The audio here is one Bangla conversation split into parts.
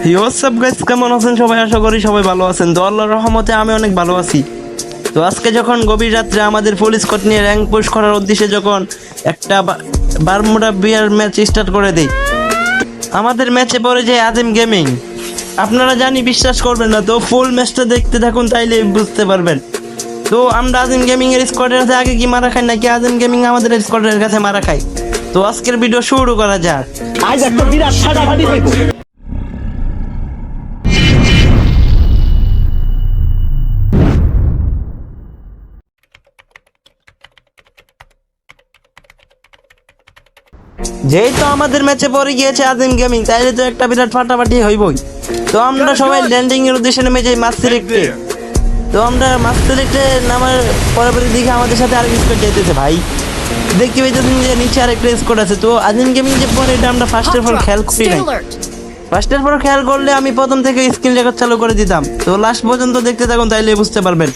হোয়াটসঅ্যাপ গাইস কেমন আছেন সবাই? আশা করি সবাই ভালো আছেন। তো আল্লাহর রহমতে আমি অনেক ভালো আছি। তো আজকে যখন গভীর রাত্রে আমাদের পুলিশ কোর্ট নিয়ে র্যাঙ্ক পুশ করার উদ্দেশ্যে যখন একটা বারমুডা বিয়ার ম্যাচ স্টার্ট করে দেই, আমাদের ম্যাচে পড়ে যায় আজিম গেমিং আপনারা জানি, বিশ্বাস করবেন না। তো ফুল ম্যাচটা দেখতে থাকুন, তাইলে বুঝতে পারবেন। তো আমরা আজিম গেমিং এর স্কোয়াডের কাছে আগে কি মারা খাই, নাকি আজিম গেমিং আমাদের স্কোয়াডের কাছে মারা খাই তো আজকের ভিডিও শুরু করা যাক। আজ একটা বিরাট ফাটাফাটি হইব। যেহেতু আমাদের ম্যাচে পড়ে গিয়েছে আজিম গেমিং তাইলে তো একটা বিরাট ফাটাফাটি হইবই। তো আমরা সবাই ল্যান্ডিং এর উদ্দেশ্যে নেমে যাই মাছ সিলেক্টে তো আমরা মাছ সিলেক্টে নামার পরবর্তী দিকে আমাদের সাথে আরেক স্কোয়াড যাইতেছে ভাই। দেখতে পাইতেছেন যে নিচে আরেকটা স্কোয়াড আছে। তো আজিম গেমিং যে পরে এটা আমরা ফার্স্ট অফ অল খেয়াল করি নাই। ফার্স্টের পর খেয়াল করলে আমি প্রথম থেকে স্ক্রিন রেকর্ড চালু করে দিতাম। তো লাস্ট পর্যন্ত দেখতে থাকুন তাইলে বুঝতে পারবেন।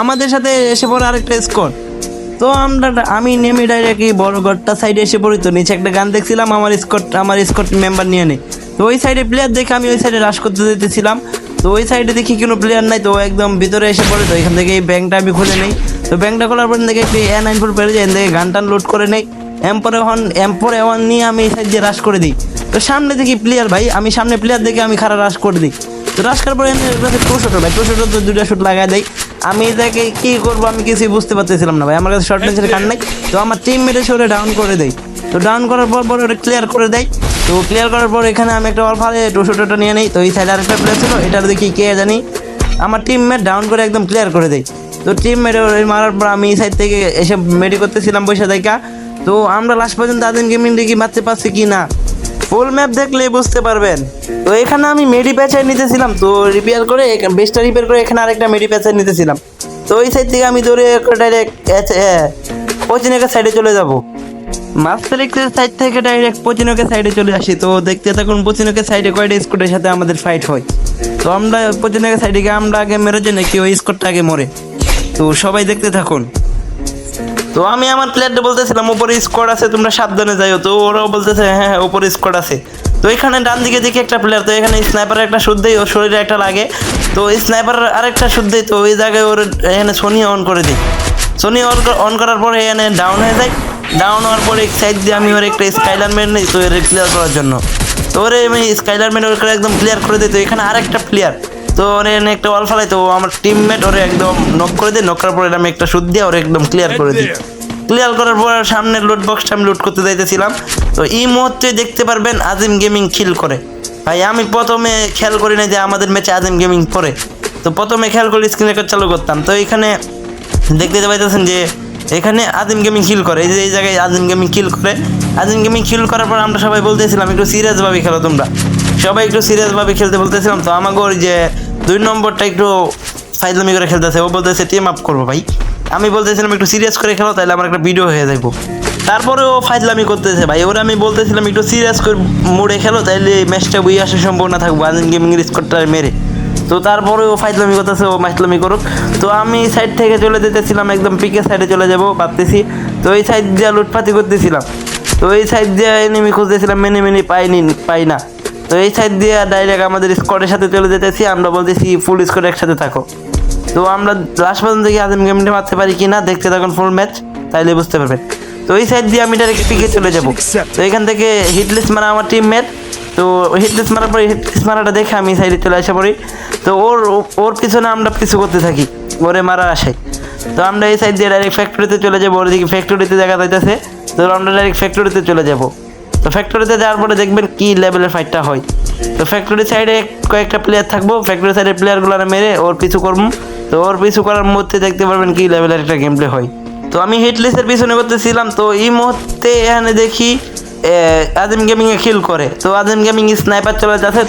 আমাদের সাথে এসে পড়ে আরেকটা স্কোর তো আমরা আমি নেমে ডাইরেক্ট এই বড় ঘরটা সাইডে এসে পড়ি তো, নিচে একটা গান দেখছিলাম, আমার স্কট আমার স্কট মেম্বার নিয়ে নেই তো ওই সাইডে প্লেয়ার দেখে আমি ওই সাইডে রাশ করতে যেতেছিলাম। তো ওই সাইডে দেখি কোনো প্লেয়ার নাই, তো একদম ভিতরে এসে পড়ে তো, এখান থেকে এই ব্যাংকটা আমি খুলে নেই। তো ব্যাংকটা খোলার পর দেখে একটি এ নাইন ফোর পেরে যায় এখান থেকে গান টান লোড করে নেই। এম্পরে ওয়ান এম্পরে ওয়ান নিয়ে আমি এই সাইড দিয়ে রাশ করে দিই। তো সামনে দেখি প্লেয়ার ভাই, আমি সামনে প্লেয়ার দেখে আমি খারাপ রাশ করে দিই। তো রাশ করার পরে শট ভাই টু তো দুটা শুট লাগাই দেয়। আমি এটাকে কি করব আমি কিছুই বুঝতে পারতেছিলাম না ভাই। আমার কাছে শর্ট রেঞ্জের কান নাই। তো আমার টিম মেরে সরে ডাউন করে দেয়। তো ডাউন করার পর পরে ওটা ক্লিয়ার করে দেয়। তো ক্লিয়ার করার পর এখানে আমি একটা অল্ফারে টু শটটা নিয়ে নিই। তো এই সাইডে আরেকটা প্লেয়ার ছিল, এটার দেখি কে জানি। আমার টিম মেট ডাউন করে একদম ক্লিয়ার করে দেয়। তো টিম মেরে মারার পর আমি এই সাইড থেকে এসে মেডি করতেছিলাম বসে দেখা তো আমরা লাস্ট পর্যন্ত আদিন গেমিং কি মারতে পারছি কি না? ফুল ম্যাপ দেখলে বুঝতে পারবেন। তো এখানে আমি মেডি প্যাচার নিতেছিলাম, তো রিপেয়ার করে বেস্টটা রিপেয়ার করে এখানে আরেকটা মেডি প্যাচার নিতেছিলাম। তো ওই সাইড থেকে আমি দৌড়ে ডাইরেক্ট পচিনকের সাইডে চলে যাব। সেলেক্টের সাইড থেকে ডাইরেক্ট পচিনকের সাইডে চলে আসি, তো দেখতে থাকুন পচিনকের সাইডে কয়টা স্কোটের সাথে আমাদের ফাইট হয়। তো আমরা পচিনকের সাইডে গিয়ে আমরা আগে মেরে মেরেছি নাকি ওই স্কোরটা আগে মরে। তো সবাই দেখতে থাকুন। তো আমি আমার প্লেয়ারটা বলতেছিলাম, উপরে স্কোয়াড আছে, তোমরা সাবধানে যাইও। তো ওরাও বলতেছে হ্যাঁ হ্যাঁ উপরে স্কোয়াড আছে। তো এখানে ডান দিকে দেখি একটা প্লেয়ার তো এখানে স্নাইপারের একটা শুদ্ধই ওর শরীরে একটা লাগে। তো স্নাইপার আরেকটা শুদ্ধই তো ওই জায়গায় ওর এখানে সোনি অন করে দিই। সোনি অন অন করার পরে এখানে ডাউন হয়ে যায়। ডাউন হওয়ার পরে এক সাইড দিয়ে আমি ওর একটা স্কাইলার মেরে নিই, তো ক্লিয়ার করার জন্য। তো ওরে আমি স্কাইলার মেরে ওর একদম ক্লিয়ার করে দিই, তো এখানে আরেকটা প্লেয়ার তো ওরে একটা ওয়াল ফালাই তো আমার টিমমেট ওরে একদম নক করে দিই নক করার পরে আমি একটা শুদ্ধ দিয়ে ওরে একদম ক্লিয়ার করে দিই। ক্লিয়ার করার পর সামনের লুট বক্সটা আমি লুট করতে যাইতেছিলাম। তো এই মুহূর্তে দেখতে পারবেন আজিম গেমিং কিল করে। ভাই, আমি প্রথমে খেয়াল করি না যে আমাদের ম্যাচে আজিম গেমিং পড়ে। তো প্রথমে খেয়াল করে স্ক্রিন রেকর্ড চালু করতাম। তো এখানে দেখতে পাইতেছেন যে এখানে আজিম গেমিং কিল করে। এই যে, এই জায়গায় আজিম গেমিং কিল করে। আজিম গেমিং কিল করার পর আমরা সবাই বলতেছিলাম, একটু সিরিয়াসভাবে খেলো তোমরা। সবাই একটু সিরিয়াসভাবে খেলতে বলতেছিলাম তো আমাকে ওর যে দুই নম্বরটা একটু ফাইজলামি করে খেলতেছে, ও বলতেছে টিম আপ করব ভাই। আমি বলতেছিলাম, একটু সিরিয়াস করে খেলো তাহলে আমার একটা ভিডিও হয়ে যাব তারপরে ও ফাইজলামি করতেছে, ভাই, ওরা আমি বলতেছিলাম, একটু সিরিয়াস করে মোড়ে খেলো তাহলে ম্যাচটা বই আসার সম্ভাবনা থাকব আজিম গেমিং স্কোরটা মেরে। তো তারপরে ও ফাইজলামি করতেছে, ও মাইজলামি করুক। তো আমি সাইড থেকে চলে যেতেছিলাম, একদম পিকের সাইডে চলে যাব, ভাবতেছি। তো এই সাইড দিয়ে লুটপাতি করতেছিলাম। তো এই সাইড দিয়ে এনিমি খুঁজতেছিলাম মেনে মেনে পাইনি, পাই না। তো এই সাইড দিয়ে ডাইরেক্ট আমাদের স্কোয়াডের সাথে চলে যেতেছি, আমরা বলতেছি ফুল স্কোয়াড একসাথে থাকো। তো আমরা লাস্ট পর্যন্ত কি আজম গেমটা মারতে পারি কি না দেখতে থাকুন ফুল ম্যাচ তাইলে বুঝতে পারবেন। তো এই সাইড দিয়ে আমি ডাইরেক্ট পিকে চলে যাব। তো এখান থেকে হিটলিস মারা আমার টিম ম্যাট তো হিটলিস মারার পরে হিটলিস মারাটা দেখে আমি সাইডে চলে আসা পড়ি। তো ওর ওর পিছনে আমরা পিছু করতে থাকি, ওরে মারা আসে। তো আমরা এই সাইড দিয়ে ডাইরেক্ট ফ্যাক্টরিতে চলে যাব ওদিকে ফ্যাক্টরিতে দেখা যাইতেছে। তো আমরা ডাইরেক্ট ফ্যাক্টরিতে চলে যাব। তো ফ্যাক্টরিতে যাওয়ার পরে দেখবেন কি লেভেলের ফাইটটা হয়। তো ফ্যাক্টরি সাইডে কয়েকটা প্লেয়ার থাকব ফ্যাক্টরি সাইডের প্লেয়ারগুলো মেরে ওর পিছু করব। তো ওর পিছু করার মধ্যে দেখতে পারবেন কি লেভেলের একটা গেম প্লে হয়। তো আমি হিটলেসের পিছনে করতেছিলাম, তো এই মুহূর্তে এখানে দেখি আদিম গেমিং এ কিল করে। তো আদিম গেমিং স্নাইপার চলে যাচ্ছে।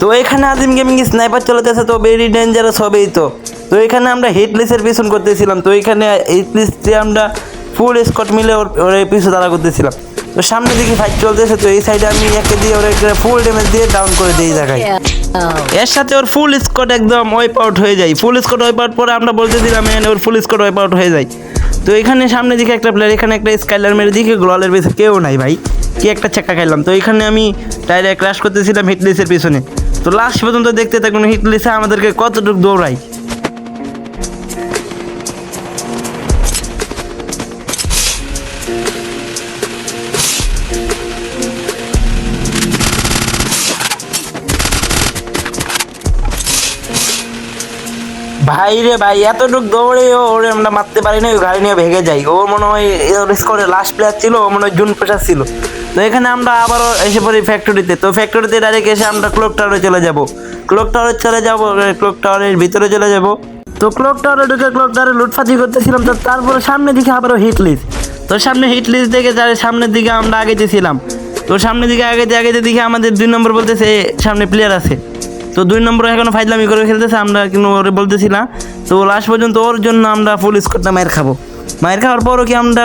তো এখানে আদিম গেমিং স্নাইপার চলে যাচ্ছে, তো ভেরি ডেঞ্জারাস হবেই তো। তো এখানে আমরা হিটলিসের পিছন করতেছিলাম, তো এখানে হিটলিস আমরা ফুল স্কট মিলে ওর ওর পিছু দাঁড়া করতেছিলাম। তো সামনে দিকে ফাইট চলতেছে, তো এই সাইডে আমি একে দিয়ে ওর একটা ফুল ড্যামেজ দিয়ে ডাউন করে এই জায়গায়। এর সাথে ওর ফুল স্কট একদম ওয়াইপ আউট হয়ে যায়। ফুল স্কট ওয়াইপ আউট পরে আমরা বলতে দিলাম ওর ফুল স্কট ওয়াইপ আউট হয়ে যায়। তো এখানে সামনে দিকে একটা প্লেয়ার এখানে একটা স্কাইলার মেরে দিকে গ্লোয়ালের বেশি কেউ নাই ভাই। কি একটা চাকা খাইলাম তো এখানে আমি ডাইরেক্ট ক্রাশ করতেছিলাম হিটলিসের পিছনে। তো লাস্ট পর্যন্ত দেখতে থাকুন হিটলিসে আমাদেরকে কতটুকু দৌড়াই ভাই রে ভাই, এতটুক দৌড়ে ওরে আমরা মারতে পারি না গাড়ি নিয়ে ভেঙে যাই। ও মনে হয় স্কোরে লাস্ট প্লেয়ার ছিল, ও মনে হয় জুন পেশার ছিল। তো এখানে আমরা আবারও এসে পড়ি ফ্যাক্টরিতে তো ফ্যাক্টরিতে ডাইরেক্ট এসে আমরা ক্লক টাওয়ারে চলে যাব। ক্লক টাওয়ারে চলে যাব ক্লক টাওয়ারের ভিতরে চলে যাব। তো ক্লক টাওয়ারে ঢুকে ক্লক টাওয়ারে লুটফাতি করতেছিলাম, তো তারপরে সামনে দিকে আবারও হিট লিস্ট তো সামনে হিট লিস্ট দেখে যার সামনের দিকে আমরা আগেতেছিলাম তো সামনের দিকে আগেতে আগেতে দিকে আমাদের দুই নম্বর বলতেছে সামনে প্লেয়ার আছে। তো দুই নম্বর এখনও ফাইজলামি করে খেলতেছে আমরা কিন্তু ওরে বলতেছি না তো লাস্ট পর্যন্ত ওর জন্য আমরা ফুল স্কোরটা মায়ের খাব। মায়ের খাওয়ার পরও কি আমরা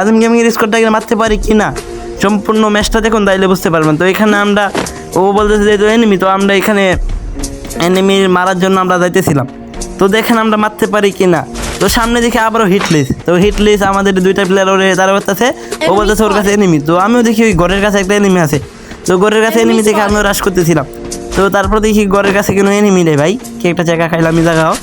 আজম গেমিংয়ের স্কোরটাকে মারতে পারি কি না সম্পূর্ণ ম্যাচটা দেখুন তাইলে বুঝতে পারবেন। তো এখানে আমরা ও বলতেছে যে এনিমি তো আমরা এখানে এনিমির মারার জন্য আমরা যাইতেছিলাম। তো দেখেন আমরা মারতে পারি কি না। তো সামনে দেখে আবারও হিটলিস তো হিটলিস আমাদের দুইটা প্লেয়ার ওরে তারা করতেছে। ও বলতেছে ওর কাছে এনিমি তো আমিও দেখি ওই ঘরের কাছে একটা এনিমি আছে। তো ঘরের কাছে এনিমি দেখে আমিও রাশ করতেছিলাম। তো তারপর দেখি ঘরের কাছে কোনো এনিমি নেই ভাই। কি একটা জায়গা খাইলাম জায়গাও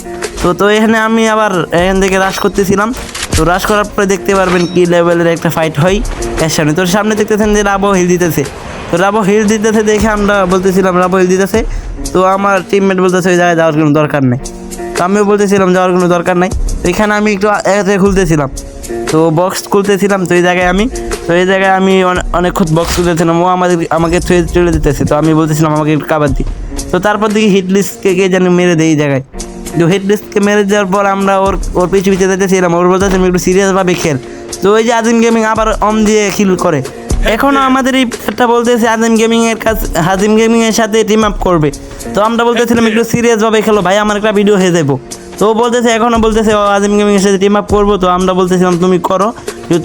তো তো এখানে আমি আবার এখান থেকে রাশ করতেছিলাম। তো রাশ করার পরে দেখতে পারবেন কি লেভেলের একটা ফাইট হয়। এর সামনে, তো সামনে দেখতেছেন যে রাবো হিল দিতেছে। তো রাবো হিল দিতেছে দেখে আমরা বলতেছিলাম, রাবো হিল দিতেছে। তো আমার টিমমেট বলতেছে, ওই জায়গায় যাওয়ার কোনো দরকার নেই। তো আমিও বলতেছিলাম, যাওয়ার কোনো দরকার নাই। তো এখানে আমি একটু একা খুলতেছিলাম। তো বক্স খুলতেছিলাম, তো এই জায়গায় আমি তো এই জায়গায় আমি অনে- অনেকক্ষণ বক্স খুলতেছিলাম ও আমাদের আমাকে থুয়ে চলে দিতেছে। তো আমি বলতেছিলাম, আমাকে কাবার দি। তো তারপর দেখি হিট লিস্টকে কে যেন মেরে দেয় এই জায়গায়। তো হিট লিস্টকে মেরে দেওয়ার পর আমরা ওর ওর পিছু পিছিয়ে যেতেছিলাম ওর বলতেছে আমি একটু সিরিয়াসভাবে খেল। তো ওই যে আজিম গেমিং আবার অম দিয়ে কিল করে। এখনও আমাদের এই প্লেয়ারটা বলতেছে আজিম গেমিং এর কাছে হাজিম গেমিং এর সাথে টিম আপ করবে। তো আমরা বলতেছিলাম, একটু সিরিয়াস ভাবে খেলো। ভাই, আমার একটা ভিডিও হয়ে যাব তো বলতেছে, এখনও বলতেছে, ও গেমিং এর সাথে টিম আপ করব। তো আমরা বলতেছিলাম, তুমি করো।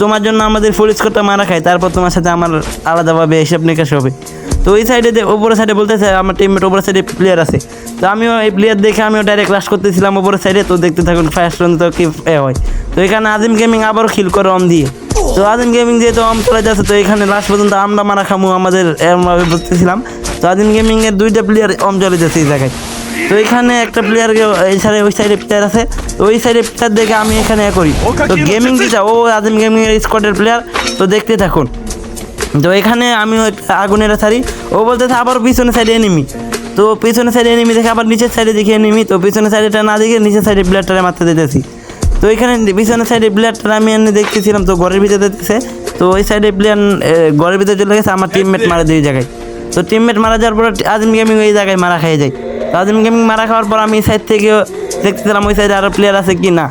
তোমার জন্য আমাদের স্কোরটা মারা খায়, তারপর তোমার সাথে আমার আলাদাভাবে হিসাব নিকাশ হবে। তো ওই সাইডে ওপরের সাইডে বলতেছে, আমার টিমমেট ওপরের সাইডে প্লেয়ার আছে। তো আমিও এই প্লেয়ার দেখে আমিও ডাইরেক্ট ক্লাস করতেছিলাম ওপরের সাইডে তো দেখতে থাকুন ফার্স্ট পর্যন্ত কি এ হয়। তো এখানে আজিম গেমিং আবারও খিল করে অম দিয়ে। তো আজিম গেমিং যেহেতু অম চলে যাচ্ছে তো এখানে লাস্ট পর্যন্ত আমরা মারা খামু আমাদের এরমভাবে বুঝতেছিলাম তো আজিম গেমিংয়ের দুইটা প্লেয়ার অম চলে যাচ্ছে এই জায়গায়। তো এখানে একটা প্লেয়ার এই সাইডে ওই সাইডে প্লেয়ার আছে। তো ওই সাইডে প্লেয়ার দেখে আমি এখানে এ করি। তো গেমিং যেটা ও আজিম গেমিং এর স্কোয়াডের প্লেয়ার তো দেখতে থাকুন। তো এখানে আমি আগুনের সারি ও বলতেছে আবার পিছনে সাইডে এনিমি তো পিছনে সাইডে এনিমি দেখে আবার নিচের সাইডে দেখি এনিমি তো পিছনে সাইডেটা না দেখে নিচের সাইডে ব্লেডটারে মারতে দিতেছি। তো এখানে পিছনের সাইডে ব্লেডটা আমি এনে দেখতেছিলাম তো ঘরের ভিতরে দেখতেছে। তো ওই সাইডে প্লেয়ার ঘরের ভিতরে চলে গেছে আমার টিমমেট মারা দিয়ে জায়গায়। তো টিমমেট মারা যাওয়ার পর আজিম গেমিং ওই জায়গায় মারা খেয়ে যায় তো আজিম গেমিং মারা খাওয়ার পর আমি সাইড থেকে দেখতেছিলাম ওই সাইডে আরও প্লেয়ার আছে কি না।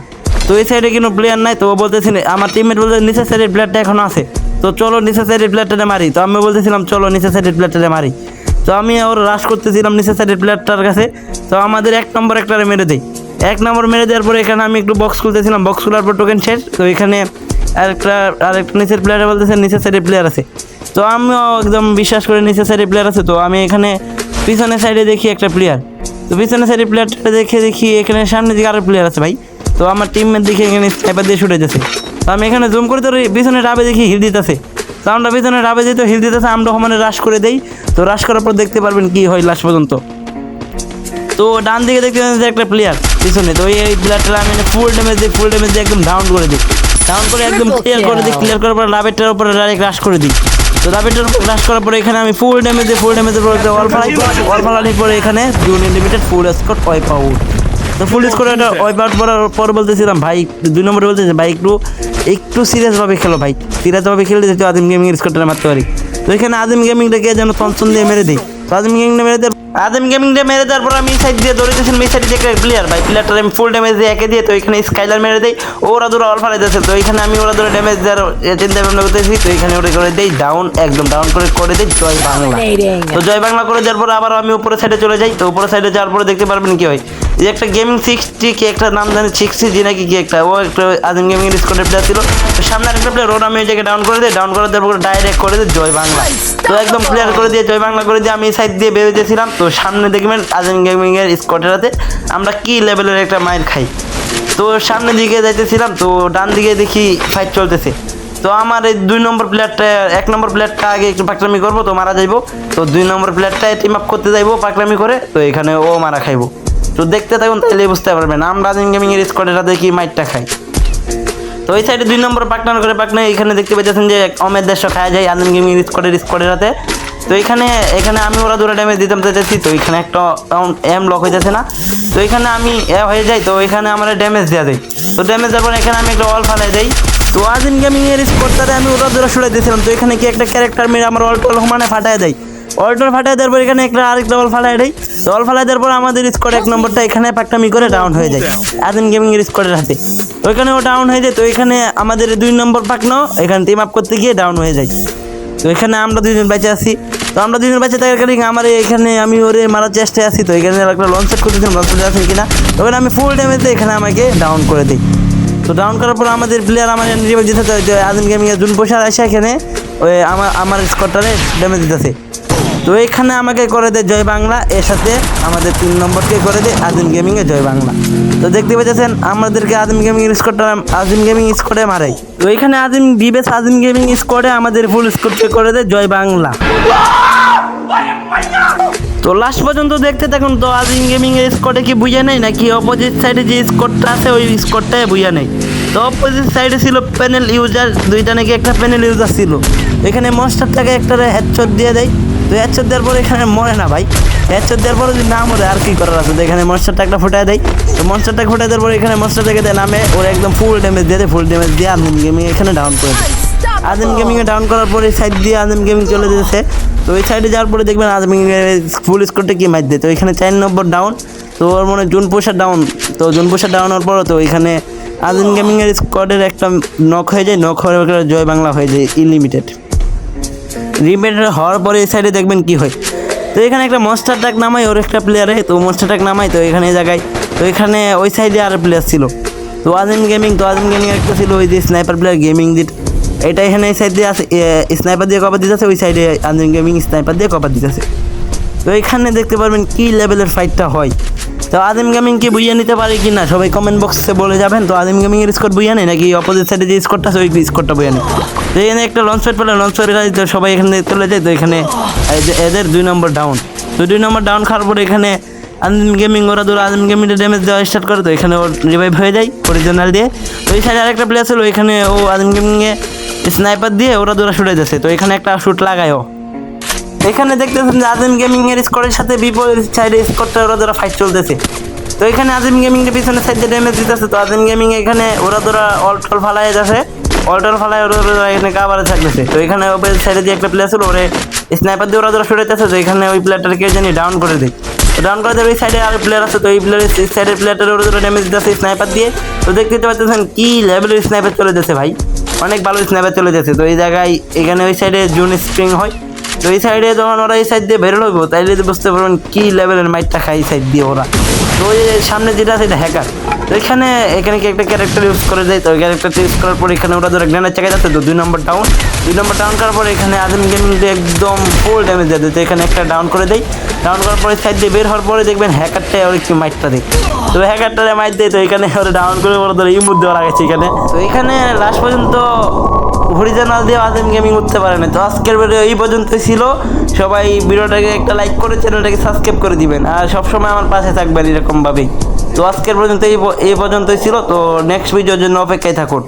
তো ওই সাইডে কোনো প্লেয়ার নাই, তো ও বলতেছে আমার টিমমেট বলতে নিচের সাইডের প্লেয়ারটা এখনও আছে। তো চলো নিচের সাইডের প্লেয়ারটারে মারি। তো আমি বলতেছিলাম, চলো নিচের সাইডের প্লেয়ারটারে মারি। তো আমি ওর রাশ করতেছিলাম নিচের সাইডের প্লেয়ারটার কাছে। তো আমাদের এক নম্বর একটারে মেরে দেয়। এক নম্বর মেরে দেওয়ার পরে এখানে আমি একটু বক্স খুলতেছিলাম। বক্স খোলার পর টোকেন শেষ। তো এখানে আরেকটা আরেকটা নিচের প্লেয়ারে বলতেছে, নিচের সাইডের প্লেয়ার আছে। তো আমিও একদম বিশ্বাস করে নিচের সাইডে প্লেয়ার আছে। তো আমি এখানে পিছনের সাইডে দেখি একটা প্লেয়ার তো পিছনের সাইডে প্লেয়ারটা দেখে দেখি এখানে সামনের দিকে আরও প্লেয়ার আছে ভাই। তো আমার টিমমেট দেখে এখানে স্নাইপার দিয়ে ছুটে যাচ্ছে। তো আমি এখানে জুম করে তোর পিছনে রাবে দেখি হিল দিতেছে। তো আমরা পিছনে ডাবে রাবে দিতে হিল দিতেছে আমরা সমানে রাশ করে দেই। তো রাশ করার পর দেখতে পারবেন কি হয় লাস্ট পর্যন্ত। তো ডান দিকে দেখতে পাচ্ছেন যে একটা প্লেয়ার পিছনে। তো এই এই প্লেয়ারটা আমি ফুল ড্যামেজ দিই ফুল ড্যামেজ দিয়ে একদম ডাউন করে দিই। ডাউন করে একদম ক্লিয়ার করে দিই ক্লিয়ার করার পর লাভেরটার উপরে ডাইরেক্ট রাশ করে দিই। তো দাবিটার উপর করার পরে এখানে আমি ফুল ড্যামেজ ফুল ড্যামেজ পরে অল ফালাই অল ফালাই পরে এখানে June limited full squad wipe out তো ফুল স্কোর ওয়াইপ আউট করার পর বলতেছিলাম, ভাই, দুই নম্বরে বলতেছি, ভাই, একটু একটু সিরিয়াসভাবে খেলো ভাই। সিরিয়াসভাবে খেলে যেহেতু আদিম গেমিং স্কোরটা মারতে পারি। তো এখানে আদিম গেমিংটা গেমিংটাকে যেন তনসন দিয়ে মেরে দিই আদিম গেমিংটা মেরে দেওয়ার আদিম গেমিংটা মেরে দেওয়ার পর আমি সাইড দিয়ে দৌড়িতেছিলাম এই সাইড দেখে প্লেয়ার ভাই প্লেয়ারটা আমি ফুল ড্যামেজ দিয়ে একে দিয়ে তো এখানে স্কাইলার মেরে দেই ওরা দূরে অল ফালাই দিয়েছে তো এখানে আমি ওরা দূরে ড্যামেজ দেওয়ার চিন্তা ভাবনা করতেছি, তো এখানে ওরা করে দেই ডাউন একদম ডাউন করে করে দেই জয় বাংলা। তো জয় বাংলা করে দেওয়ার পর আবার আমি উপরে সাইডে চলে যাই, তো উপরে সাইডে যাওয়ার পরে দেখতে পারবেন কি হয় যে একটা গেমিং সিক্সটি কি একটা নাম জানি সিক্সটি জি নাকি কি একটা, ও একটা আদিম গেমিং স্কোয়াডের প্লেয়ার ছিল। তো সামনে একটা প্লেয়ার ওর জায়গায় ডাউন করে দিই ডাউন করে দেওয়ার পর ডাইরেক্ট করে দিই জয় বাংলা। তো একদম ক্লিয়ার করে দিয়ে জয় বাংলা করে দিয়ে আমি সাইড দিয়ে বেরোতেছিলাম তো সামনে দেখবেন আদিম গেমিং এর স্কোয়াডের হাতে আমরা কি লেভেলের একটা মাইল খাই। তো সামনের দিকে যাইতেছিলাম, তো ডান দিকে দেখি ফাইট চলতেছে। তো আমার এই দুই নম্বর প্লেয়ারটা এক নম্বর প্লেয়ারটা আগে একটু পাকলামি করব, তো মারা যাইবো। তো দুই নম্বর প্লেয়ারটা টিম আপ করতে যাইবো পাকলামি করে, তো এখানে ও মারা খাইবো। তো দেখতে থাকুন তাহলে বুঝতে পারবেন। আমরা গেমিং এর স্কোয়াডের দেখি মাইটটা খাই তো এই সাইডে দুই নম্বর পাকনান করে পাকনা এখানে দেখতে পাচ্ছেন যে অমের দেশ খাওয়া যায় আনন্দ গেমিং স্কোয়াডের স্কোয়াডের হাতে তো এখানে এখানে আমি ওরা দূরে ড্যামেজ দিতাম চাইছি তো এখানে একটা এম লক হয়ে যাচ্ছে না। তো এখানে আমি এ হয়ে যাই, তো এখানে আমার ড্যামেজ দেওয়া দেয় তো ড্যামেজ দেওয়ার পর এখানে আমি একটা অল ফালাই দেই। তো আজিন গেমিং এর স্কোয়াডটাতে আমি ওরা দূরে সরে দিয়েছিলাম, তো এখানে কি একটা ক্যারেক্টার মেরে আমার অল টল মানে ফাটায় দেয়? অল্টর ফাটাই দেওয়ার পর এখানে একটা আরেকটা বল ফালাই দেয় তো বল ফালাই দেওয়ার পর আমাদের স্কোয়াড এক নম্বরটা এখানে পাকটামি করে ডাউন হয়ে যায়। আদিন গেমিং এর স্কোয়াডের হাতে। ওইখানে ও ডাউন হয়ে যায়। তো এখানে আমাদের দুই নম্বর পাকনো এখানে টিম আপ করতে গিয়ে ডাউন হয়ে যায়। তো এখানে আমরা দুজন বেঁচে আছি। তো আমরা দুজন বেঁচে থাকার কারণে আমার এখানে আমি ওরে মারার চেষ্টায় আছি। তো এখানে একটা লঞ্চ সেট করতেছিলাম। লঞ্চ আছে কিনা? ওখানে আমি ফুল ড্যামেজে এখানে আমাকে ডাউন করে দিই। তো ডাউন করার পর আমাদের প্লেয়ার আমার রিভেল দিতে আদিন গেমিং এর জুন পোষার আসে এখানে, ওই আমার আমার স্কোয়াডটারে ড্যামেজ দিতেছে। তো এখানে আমাকে করে দেয় জয় বাংলা, এর সাথে আমাদের তিন নম্বরকে করে দেয় আদিম গেমিং এ জয় বাংলা। তো দেখতে পেয়েছেন আমাদেরকে আদিম গেমিং স্কোয়াডটা আজিম গেমিং স্কোয়াডে মারাই। তো এখানে আদিম বিবেস আদিম গেমিং স্কোয়াডে আমাদের ফুল স্কোয়াডকে করে দেয় জয় বাংলা। তো লাস্ট পর্যন্ত দেখতে থাকুন, তো আজিম গেমিং এর স্কোয়াডে কি বুঝে নেই, নাকি অপোজিট সাইডে যে স্কোয়াডটা আছে, ওই স্কোয়াডটাই বুঝে নেই? তো অপোজিট সাইডে ছিল প্যানেল ইউজার দুইটা নাকি একটা প্যানেল ইউজার ছিল। এখানে মনস্টারটাকে একটা হেডশট দিয়ে দেয়। তো হেডশট দেওয়ার পর এখানে মরে না ভাই। হেডশট দেওয়ার পরে যদি না মরে, আর কি করার আছে? এখানে মনস্টারটা একটা ফুটায় দেয় তো মনস্টারটা ফুটায় দেওয়ার পরে এখানে মনস্টার থেকে দেয়, নামে ওরা একদম ফুল ড্যামেজ দিয়ে দেয় ফুল ড্যামেজ দিয়ে আদিম গেমিং এখানে ডাউন করে দেয়। আদিম গেমিংয়ে ডাউন করার পরে সাইড দিয়ে আদিম গেমিং চলে যেতেছে। তো ওই সাইডে যাওয়ার পরে দেখবেন আদিম ফুল স্কোরটা কি মাইর দেয়? তো এখানে চার নম্বর ডাউন তো ওর মনে জুন পোষা ডাউন তো জুন পোষা ডাউন হওয়ার পর তো এখানে আদিম গেমিংয়ের স্কোয়াডের একটা নক হয়ে যায়। নক হওয়ার জয় বাংলা হয়ে যায় ইনলিমিটেড রিমেটেড হওয়ার পরে এই সাইডে দেখবেন কি হয়। তো এখানে একটা মনস্টার ট্যাক নামাই ওর একটা প্লেয়ারে তো মনস্টার ট্যাক নামাই তো এখানে জায়গায় তো এখানে ওই সাইডে আর প্লেয়ার ছিল। তো আজিম গেমিং তো আজিম গেমিং একটা ছিল ওই যে স্নাইপার প্লেয়ার গেমিং দিট এটা এখানে এই সাইড দিয়ে আছে স্নাইপার দিয়ে কভার দিতেছে, ওই সাইডে আজিম গেমিং স্নাইপার দিয়ে কভার দিতেছে। তো এখানে দেখতে পারবেন কী লেভেলের ফাইটটা হয়। তো আদিম গেমিং কি বুঝিয়ে নিতে পারে কি না সবাই কমেন্ট বক্সে বলে যাবেন। তো আদিম গেমিং এর স্কোর বুঝিয়ে নেই নাকি অপোজিট সাইডে যে স্কোরটা ওই স্কোরটা বুঝিয়ে নেই। তো এখানে একটা লঞ্চ প্যাড পেলে লঞ্চ তো সবাই এখানে চলে যায়, তো এখানে এদের দুই নম্বর ডাউন তো দুই নম্বর ডাউন খাওয়ার পরে এখানে আদিম গেমিং ওরা দূর আদিম গেমিংয়ে ড্যামেজ দেওয়া স্টার্ট করে, তো এখানে ওর রিভাইভ হয়ে যায় অরিজিনাল দিয়ে। তো এই সাইডে আরেকটা প্লেয়ার ছিল, ওইখানে ও আদিম গেমিংয়ে স্নাইপার দিয়ে ওরা দূরা শুটে যাচ্ছে তো এখানে একটা শুট লাগায় ও এখানে দেখতেছেন যে আদিম গেমিং এর স্কোরের সাথে বিপরীত সাইডে স্কোরটা ওরা ধরা ফাইট চলতেছে। তো এখানে আদিম গেমিং এর পিছনে সাইডে ড্যামেজ দিতেছে। তো আদিম গেমিং এখানে ওরা ধরা অল্টল ফালাই যাচ্ছে। অল্টল ফালাই ওরা ধরা এখানে কাবারে থাকতেছে। তো এখানে ওপরে সাইডে যে একটা প্লেয়ার ছিল, ওরে স্নাইপার দিয়ে ওরা ধরা সরাইতেছে তো এখানে ওই প্লেয়ারটাকে জানি ডাউন করে দেয়। ডাউন করে দেবে ওই সাইডে আর প্লেয়ার আছে। তো এই প্লেয়ারের সাইডের প্লেয়ারটার ওরা ধরা ড্যামেজ দিতেছে স্নাইপার দিয়ে। তো দেখতে পাচ্ছেন কি লেভেলের স্নাইপার চলে যাচ্ছে ভাই। অনেক ভালো স্নাইপার চলে যাচ্ছে তো এই জায়গায় এখানে ওই সাইডে জুন স্প্রিং হয়। তো এই সাইডে যখন ওরা এই সাইড দিয়ে বেরোলো তাইলে বুঝতে পারবেন কি লেভেলের মাইটটা এই সাইড দিয়ে ওরা। তো ওই সামনে যেটা এটা হ্যাকার এখানে এখানে কি একটা ক্যারেক্টার ইউজ করে দেয় তো ওই ক্যারেক্টারটা ইউজ করার পর এখানে ওরা ধরে গ্রেনেড চাকা যাচ্ছে, তো দুই নম্বর ডাউন দুই নম্বর ডাউন করার পর এখানে আদিম গেমিং একদম ফুল ড্যামেজ দেয়। তো এখানে একটা ডাউন করে দেয়। ডাউন করার পরে সাইড দিয়ে বের হওয়ার পরে দেখবেন হ্যাকারটা ওর কি মাইটটা দেয়। তো হ্যাকারটা মাইট দেয়, তো এখানে ওরা ডাউন করে ওরা ধরে ইমুদ দেওয়া লাগাচ্ছে এখানে। তো এখানে লাস্ট পর্যন্ত হরিজানাল দিয়ে আজম গেমিং উঠতে পারে না। তো আজকের ভিডিও এই পর্যন্তই ছিল। সবাই ভিডিওটাকে একটা লাইক করে চ্যানেলটাকে সাবস্ক্রাইব করে দিবেন। আর সবসময় আমার পাশে থাকবেন এরকমভাবেই। তো আজকের পর্যন্ত এই পর্যন্তই ছিল। তো নেক্সট ভিডিওর জন্য অপেক্ষায় থাকুন।